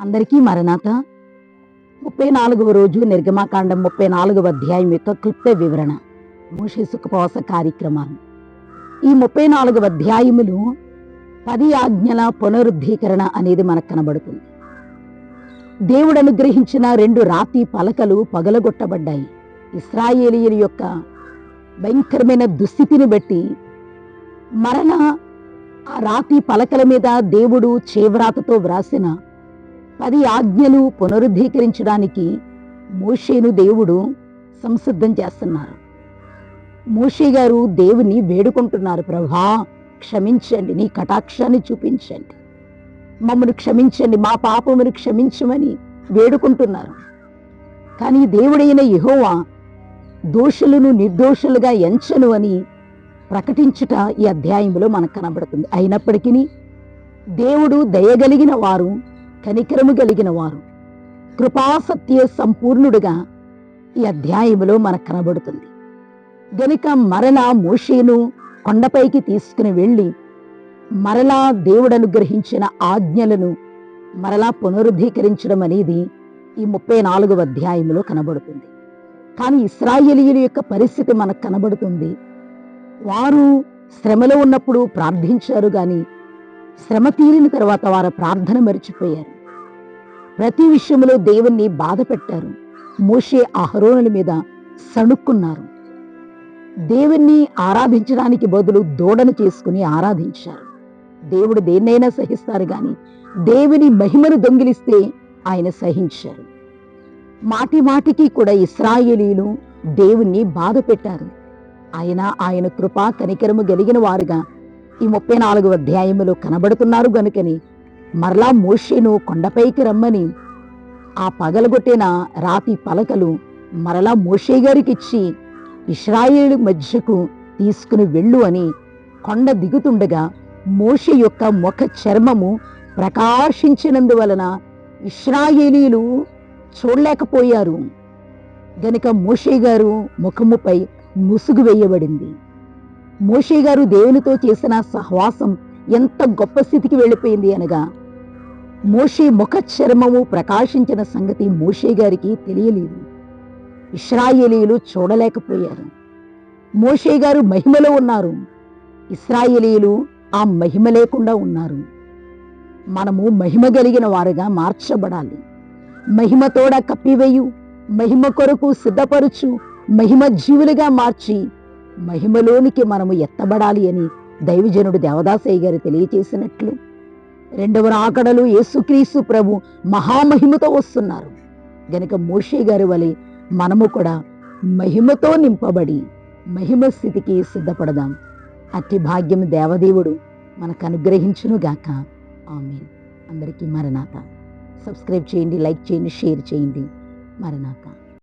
అందరికీ మరణాత. ముప్పై నాలుగవ రోజు నిర్గమాకాండం ముప్పై నాలుగవ అధ్యాయం యొక్క క్లుప్త వివరణ. మోషే సుఖపవాస కార్యక్రమాలు. ఈ ముప్పై నాలుగవ అధ్యాయములు పది ఆజ్ఞల పునరుద్ధీకరణ అనేది మనకు కనబడుతుంది. దేవుడు అనుగ్రహించిన రెండు రాతి పలకలు పగలగొట్టబడ్డాయి. ఇస్రాయేలీయుల యొక్క భయంకరమైన దుస్థితిని బట్టి మరణ ఆ రాతి పలకల మీద దేవుడు చేవ్రాతతో వ్రాసిన పది ఆజ్ఞలు పునరుద్ధీకరించడానికి మోషేను దేవుడు సంసిద్ధం చేస్తున్నారు. మోషే గారు దేవుని వేడుకుంటున్నారు. ప్రభా క్షమించండి నీ కటాక్షాన్ని చూపించండి. మమ్మల్ని క్షమించండి మా పాపమును క్షమించమని వేడుకుంటున్నారు. కానీ దేవుడైన యహోవా దోషులను నిర్దోషులుగా ఎంచను అని ప్రకటించుట ఈ అధ్యాయంలో మనకు కనబడుతుంది. అయినప్పటికీ దేవుడు దయగలిగిన వారు కనికరము కలిగిన వారు. కృపాసత్య సంపూర్ణుడుగా ఈ అధ్యాయంలో మనకు కనబడుతుంది. గనుక మరలా మోషేను కొండపైకి తీసుకుని వెళ్ళి మరలా దేవుడు అనుగ్రహించిన ఆజ్ఞలను మరలా పునరుద్ధీకరించడం అనేది ఈ ముప్పై నాలుగవ అధ్యాయంలో కనబడుతుంది. కానీ ఇస్రాయేలీయుల యొక్క పరిస్థితి మనకు కనబడుతుంది. వారు శ్రమలో ఉన్నప్పుడు ప్రార్థించారు కానీ శ్రమ తీరిన తర్వాత వారు ప్రార్థన మరిచిపోయారు. ప్రతి విషయంలో దేవుణ్ణి బాధ పెట్టారు. మోషే ఆహరోణుల మీద సణుక్కున్నారు. దేవుణ్ణి ఆరాధించడానికి బదులు దూడను చేసుకుని ఆరాధించారు. దేవుడు దేన్నైనా సహిస్తారు కానీ దేవుని మహిమను దొంగిలిస్తే ఆయన సహించారు. మాటి మాటికి కూడా ఇస్రాయేలీలు దేవుణ్ణి బాధ పెట్టారు. ఆయన ఆయన కృపా కనికరము కలిగిన వారుగా ఈ ముప్పై నాలుగు అధ్యాయములో కనబడుతున్నారు గనుకని మరలా మోషేను కొండపైకి రమ్మని ఆ పగలగొట్టిన రాతి పలకలు మరలా మోషే గారికి ఇచ్చి ఇస్రాయేలు మధ్యకు తీసుకుని వెళ్ళు అని కొండ దిగుతుండగా మోషే యొక్క ముఖ చర్మము ప్రకాశించినందువలన ఇస్రాయేలీలు చూడలేకపోయారు. గనుక మోషే గారు ముఖముపై ముసుగు వేయబడింది. మోషే గారు దేవునితో చేసిన సహవాసం ఎంత గొప్ప స్థితికి వెళ్ళిపోయింది అనగా మోషే ముఖ చర్మము ప్రకాశించిన సంగతి మోషే గారికి తెలియలేదు. ఇస్రాయేలీలు చూడలేకపోయారు. మోషే గారు మహిమలో ఉన్నారు. ఇస్రాయేలీలు ఆ మహిమ లేకుండా ఉన్నారు. మనము మహిమ కలిగిన వారుగా మార్చబడాలి. మహిమతోడ కప్పివేయు మహిమ కొరకు సిద్ధపరుచు మహిమ జీవులుగా మార్చి మహిమలోనికి మనము ఎత్తబడాలి అని దైవజనుడు దేవదాసయ్య గారు తెలియచేసినట్లు రెండవ రాకడలు యేసుక్రీస్తు ప్రభు మహామహిమతో వస్తున్నారు. గనక మోషే గారి వలె మనము కూడా మహిమతో నింపబడి మహిమ స్థితికి సిద్ధపడదాం. అట్టి భాగ్యం దేవదేవుడు మనకు అనుగ్రహించునుగాక ఆమె అందరికీ మరణాత. సబ్స్క్రైబ్ చేయండి లైక్ చేయండి షేర్ చేయండి. మరణాత.